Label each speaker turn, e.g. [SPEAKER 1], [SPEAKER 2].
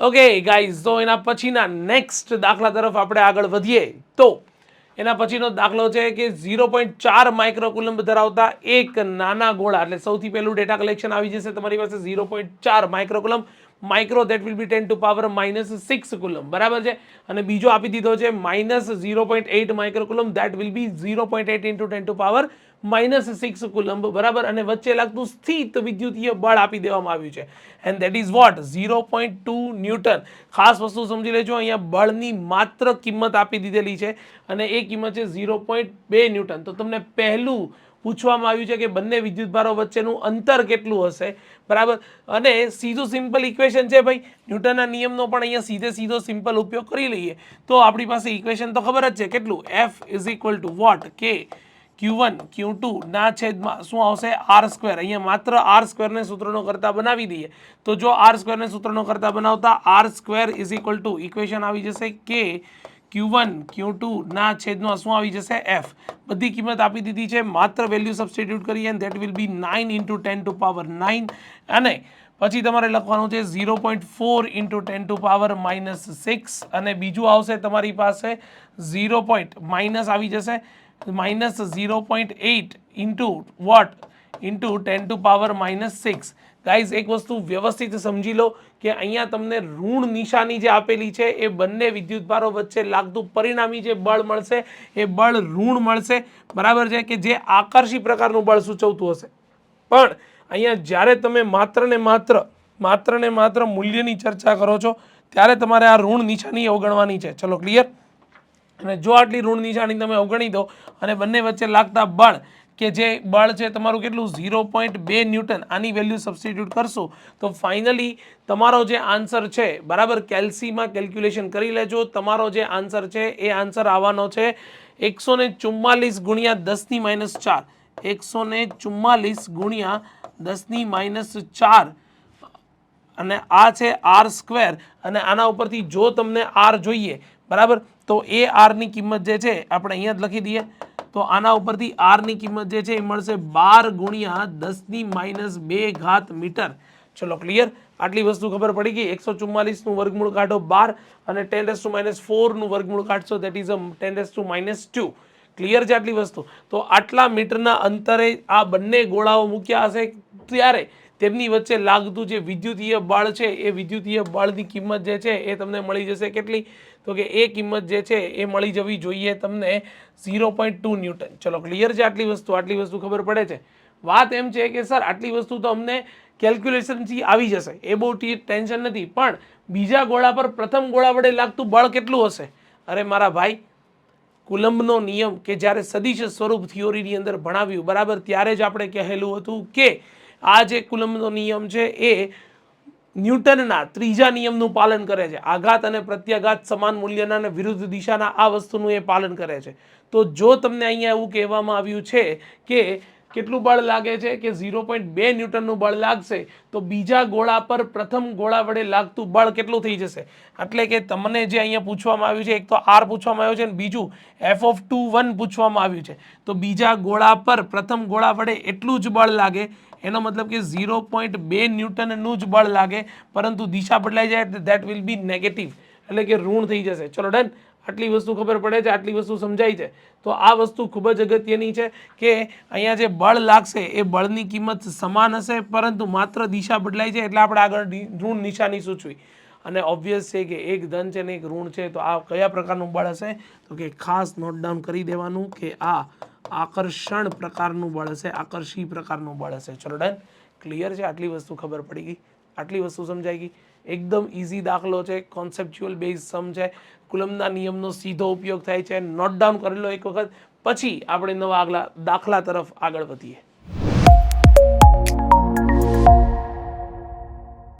[SPEAKER 1] Okay guys તો એના પછીના નેક્સ્ટ દાખલા તરફ આપણે આગળ વધીએ. તો એના પછીનો દાખલો છે કે ઝીરો પોઈન્ટ ચાર માઇક્રોકુલંબ ધરાવતા એક નાના ગોળા. એટલે સૌથી પહેલું ડેટા કલેક્શન આવી જશે તમારી પાસે ઝીરો પોઈન્ટ ચાર microcoulomb micro that will be ten to power minus six coulomb બરાબર છે? અને બીજો આપી દીધો છે minus zero point eight microcoulomb that will be zero point eight into ten to power minus six coulomb બરાબર અને વચ્ચે લાગતું સ્થિત વિદ્યુતીય બળ આપી દેવામાં આવ્યું છે. And that is what zero point two newton ખાસ વસ્તુ સમજી લેજો, અહીંયા બળની માત્ર કિંમત આપી દીધેલી છે અને એ કિંમત છે ઝીરો પોઈન્ટ બે ન્યૂટન તો તમને પહેલું પૂછવામાં આવ્યું છે કે બંને વિદ્યુતભારો વચ્ચેનું અંતર કેટલું હશે? બરાબર? અને સીધું સિમ્પલ ઇક્વેશન છે ભાઈ. ન્યૂટનના નિયમનો પણ અહીંયા સીધે સીધો સિમ્પલ ઉપયોગ કરી લઈએ. તો આપણી પાસે ઇક્વેશન તો ખબર જ છે. કેટલું? F is equal to what K Q one Q two ના છેદમાં શું આવશે? આર સ્ક્વેર અહીંયા માત્ર આર સ્ક્વેરને સૂત્રનો કરતા બનાવી દઈએ. તો જો આર સ્ક્વેરને સૂત્રનો કરતા બનાવતા R square is equal to equation આવી જશે કે ક્યુ વન ક્યુ ટુ ના છેદમાં શું આવી જશે? એફ બધી કિંમત આપી દીધી છે. માત્ર વેલ્યુ સબસ્ટિટ્યૂટ કરીએ અને that will be nine into ten to power nine અને પછી તમારે લખવાનું છે zero point four into ten to power minus six અને બીજું આવશે તમારી પાસે ઝીરો પોઈન્ટ માઇનસ આવી જશે. Minus zero point eight into what into ten to power minus six guys એક વસ્તુ વ્યવસ્થિત સમજી લો કે અહીંયા તમને ઋણ નિશાની જે આપેલી છે, એ બંને વિદ્યુતભારો વચ્ચે લાગતું પરિણામી જે બળ મળશે, એ બળ ઋણ મળશે. બરાબર છે કે જે આકર્ષી પ્રકારનું બળ સૂચવતું હશે. પણ અહીંયા જ્યારે તમે માત્ર ને માત્ર માત્ર ને માત્ર મૂલ્યની ચર્ચા કરો છો, ત્યારે તમારે આ ઋણ નિશાની અવગણવાની છે. ચલો ક્લિયર અને જો આટલી ઋણ નિશાની તમે અવગણી દો અને બંને વચ્ચે લાગતા બળ કે જે બળ છે તમારું કેટલું? ઝીરો પોઈન્ટ બે ન્યૂટન. આની વેલ્યુ સબસ્ટિટ્યૂટ કરશો તો ફાઇનલી તમારો જે આન્સર છે, બરાબર, કેલ્સીમાં કેલ્ક્યુલેશન કરી લેજો. તમારો જે આન્સર છે, એ આન્સર આવવાનો છે એકસો ને ચુમ્માલીસ ગુણ્યા દસની માઇનસ ચાર. એકસો ને ચુમ્માલીસ ગુણ્યા દસની માઇનસ ચાર. અને આ છે આર સ્ક્વેર અને આના ઉપરથી જો તમને આર જોઈએ બરાબર? તો એ આરની કિંમત જે છે, આપણે અહીંયા જ લખી દઈએ. તો આના ઉપરથી આરની કિંમત જે છે, એ મળશે બાર ગુણ્યા દસની માઇનસ બે ઘાત મીટર. ચલો ક્લિયર આટલી વસ્તુ ખબર પડી ગઈ. એકસો ચુમ્માલીસનું વર્ગમૂળ કાઢો બાર અને ટેન રેસ ટુ માઇનસ ફોરનું વર્ગમૂળ કાઢશો that is a ten raise to minus two clear છે આટલી વસ્તુ? તો આટલા મીટરના અંતરે આ બંને ગોળાઓ મૂક્યા હશે ત્યારે તેમની વચ્ચે લાગતું જે વિદ્યુતીય બળ છે, એ વિદ્યુતીય બળની કિંમત જે છે, એ તમને મળી જશે. કેટલી? તો કે એ કિંમત જે છે, એ મળી જવી જોઈએ તમને ઝીરો પોઈન્ટ ટુ ન્યૂટન. ચલો, ક્લિયર છે આટલી વસ્તુ? આટલી વસ્તુ ખબર પડે છે. વાત એમ છે કે, સર, આટલી વસ્તુ તો અમને કેલ્ક્યુલેશનથી આવી જશે. એ બહુ ટેન્શન નથી. પણ બીજા ગોળા પર પ્રથમ ગોળા વડે લાગતું બળ કેટલું હશે? અરે મારા ભાઈ, કુલંબનો નિયમ કે જ્યારે સદિશ સ્વરૂપ થિયોરીની અંદર ભણાવ્યું, બરાબર ત્યારે જ આપણે કહેલું હતું કે આ જે કુલમનો નિયમ છે એ ન્યૂટનના ત્રીજા નિયમનું પાલન કરે છે. આઘાત અને પ્રત્યાઘાત સમાન મૂલ્યના અને વિરુદ્ધ દિશાના આ વસ્તુનું એ પાલન કરે છે. તો જો તમને અહીંયા એવું કહેવામાં આવ્યું છે કે કેટલું બળ લાગે છે કે ઝીરો પોઈન્ટ બે ન્યૂટનનું બળ લાગશે, તો બીજા ગોળા પર પ્રથમ ગોળા વડે લાગતું બળ કેટલું થઈ જશે? એટલે કે તમને જે અહીંયા પૂછવામાં આવ્યું છે, એક તો આર પૂછવામાં આવ્યું છે અને બીજું એફ ઓફ ટુ વન પૂછવામાં આવ્યું છે. તો બીજા ગોળા પર પ્રથમ ગોળા વડે એટલું જ બળ લાગે, એનો મતલબ કે ઝીરો પોઈન્ટ બે ન્યૂટનનું જ બળ લાગે, પરંતુ દિશા બદલાઈ જાય દેટ વિલ બી નેગેટિવ એટલે કે ઋણ થઈ જશે. ચલો ડન આટલી વસ્તુ ખબર પડે છે, આટલી વસ્તુ સમજાય છે. તો આ વસ્તુ ખૂબ જ અગત્યની છે કે અહીંયા જે બળ લાગશે એ બળની કિંમત સમાન હશે, પરંતુ માત્ર દિશા બદલાય છે એટલે આપણે આગળ ઋણ નિશાની સૂચવી. અને ઓબ્વિયસ છે કે એક ધન છે ને એક ઋણ છે, તો આ કયા પ્રકારનું બળ હશે? તો કે ખાસ નોટ ડાઉન કરી દેવાનું કે આ આકર્ષણ પ્રકારનું બળ હશે, આકર્ષી પ્રકારનું બળ હશે. ચલો ડન ક્લિયર છે? આટલી વસ્તુ ખબર પડી ગઈ. આટલી વસ્તુ સમજાઈ ગઈ. એકદમ ઇઝી દાખલો છે કોન્સેપ્ચ્યુઅલ બેઝ સમ છે કુલમના નિયમનો સીધો ઉપયોગ થાય છે નોટ ડાઉન કરેલો એક વખત. પછી આપણે નવા આગલા દાખલા તરફ આગળ વધીએ.